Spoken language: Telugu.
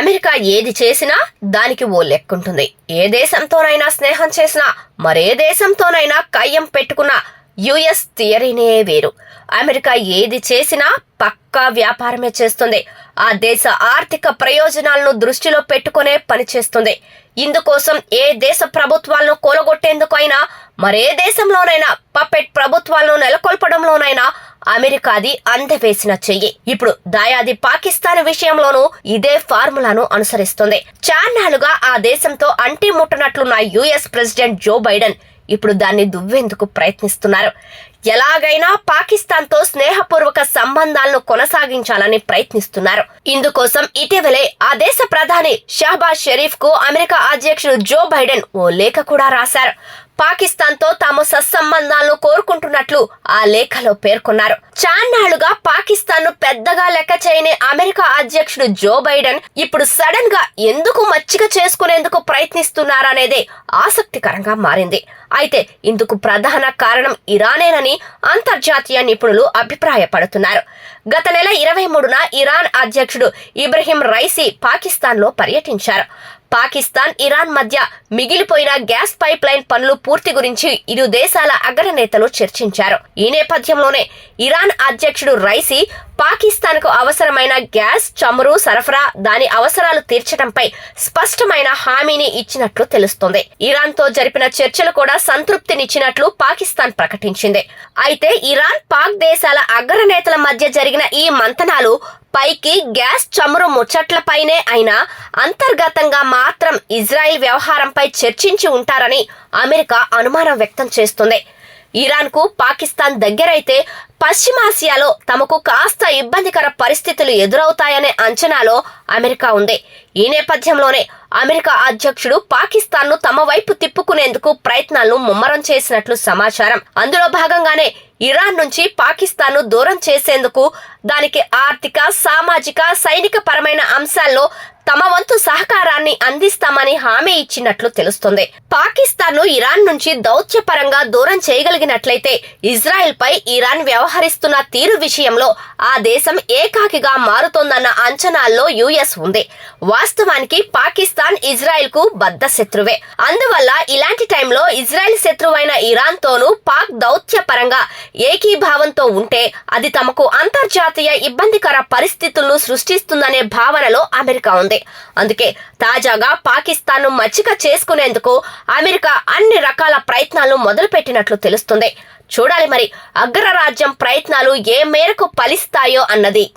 అమెరికా ఏది చేసినా దానికి ఓ లెక్కుంటుంది. ఏ దేశంతోనైనా స్నేహం చేసినా మరే దేశంతోనైనా కయ్యం పెట్టుకున్న యుఎస్ థియరీనే వేరు. అమెరికా ఏది చేసినా పక్కా వ్యాపారమే చేస్తుంది. ఆ దేశ ఆర్థిక ప్రయోజనాలను దృష్టిలో పెట్టుకునే పనిచేస్తుంది ఇందుకోసం ఏ దేశ ప్రభుత్వాలను కూలగొట్టేందుకైనా అయినా మరే దేశంలోనైనా పపెట్ ప్రభుత్వాలను నెలకొల్పడంలోనైనా అమెరికాది అందవేసిన చెయ్యి. ఇప్పుడు దాయాది పాకిస్తాన్ విషయంలోనూ ఇదే ఫార్ములాను అనుసరిస్తుంది. చాన్నాళ్ళుగా ఆ దేశంతో అంటి ముట్టనట్లున్న యుఎస్ ప్రెసిడెంట్ జో బైడెన్. ఇప్పుడు దాన్ని దువ్వేందుకు ప్రయత్నిస్తున్నారు? ఎలాగైనా పాకిస్తాన్తో స్నేహపూర్వక సంబంధాలను కొనసాగించాలని ప్రయత్నిస్తున్నారు. ఇందుకోసం ఇటీవలే ఆ దేశ ప్రధాని షహబాజ్ షరీఫ్కు అమెరికా అధ్యక్షుడు జో బైడెన్ ఓ లేఖ కూడా రాశారు. పాకిస్తాన్తో తాము సత్సంబంధాలను కోరుకుంటున్నట్లు ఆ లేఖలో పేర్కొన్నారు. చాన్నాళ్ళుగా పాకిస్తాన్ను పెద్దగా లెక్క చేయని అమెరికా అధ్యక్షుడు జో బైడెన్ ఇప్పుడు సడన్గా ఎందుకు మచ్చిక చేసుకునేందుకు ప్రయత్నిస్తున్నారనేదే ఆసక్తికరంగా మారింది. అయితే ఇందుకు ప్రధాన కారణం ఇరానేనని అంతర్జాతీయ నిపుణులు అభిప్రాయపడుతున్నారు. గత నెల ఇరవై మూడున ఇరాన్ అధ్యక్షుడు ఇబ్రహీం రైసీ పాకిస్తాన్లో పర్యటించారు. పాకిస్తాన్ ఇరాన్ మధ్య మిగిలిపోయిన గ్యాస్ పైప్ లైన్ పనులు పూర్తి గురించి ఇరు దేశాల అగ్రనేతలు చర్చించారు. ఈ నేపథ్యంలోనే ఇరాన్ అధ్యక్షుడు రైసీ పాకిస్తాన్కు అవసరమైన గ్యాస్ చమురు సరఫరా దాని అవసరాలు తీర్చడంపై స్పష్టమైన హామీని ఇచ్చినట్లు తెలుస్తోంది. ఇరాన్తో జరిపిన చర్చలు కూడా సంతృప్తినిచ్చినట్లు పాకిస్తాన్ ప్రకటించింది. అయితే ఇరాన్ పాక్ దేశాల అగ్రనేతల మధ్య జరిగిన ఈ మంతనాలు పైకి గ్యాస్ చమురు ముచ్చట్లపైనే అయినా అంతర్గతంగా మాత్రం ఇజ్రాయెల్ వ్యవహారంపై చర్చించి ఉంటారని అమెరికా అనుమానం వ్యక్తం చేస్తుంది. ఇరాన్కు పాకిస్తాన్ దగ్గరైతే పశ్చిమాసియాలో తమకు కాస్త ఇబ్బందికర పరిస్థితులు ఎదురవుతాయనే అంచనాలో అమెరికా ఉంది. ఈ నేపథ్యంలోనే అమెరికా అధ్యక్షుడు పాకిస్తాన్ను తమ వైపు తిప్పుకునేందుకు ప్రయత్నాలను ముమ్మరం చేసినట్లు సమాచారం. అందులో భాగంగానే ఇరాన్ నుంచి పాకిస్తాన్ను దూరం చేసేందుకు దానికి ఆర్థిక సామాజిక సైనిక పరమైన అంశాల్లో తమ వంతు సహకారాన్ని అందిస్తామని హామీ ఇచ్చినట్లు తెలుస్తుంది. పాకిస్తాన్ను ఇరాన్ నుంచి దౌత్యపరంగా దూరం చేయగలిగినట్లయితే ఇజ్రాయెల్ పై ఇరాన్ వ్యవహరిస్తున్న తీరు విషయంలో ఆ దేశం ఏకాకిగా మారుతోందన్న అంచనాల్లో యుఎస్ ఉంది. వాస్తవానికి పాకిస్తాన్ ఇజ్రాయెల్కు బద్ద శత్రువే. అందువల్ల ఇలాంటి టైంలో ఇజ్రాయెల్ శత్రువైన ఇరాన్ తోనూ పాక్ దౌత్యపరంగా ఏకీభావంతో ఉంటే అది తమకు అంతర్జాతీయ ఇబ్బందికర పరిస్థితులను సృష్టిస్తుందనే భావనలో అమెరికా ఉంది. అందుకే తాజాగా పాకిస్తాన్ను మచ్చిక చేసుకునేందుకు అమెరికా అన్ని రకాల ప్రయత్నాలు మొదలుపెట్టినట్లు తెలుస్తుంది. చూడాలి మరి అగ్రరాజ్యం ప్రయత్నాలు ఏ మేరకు ఫలిస్తాయో అన్నది.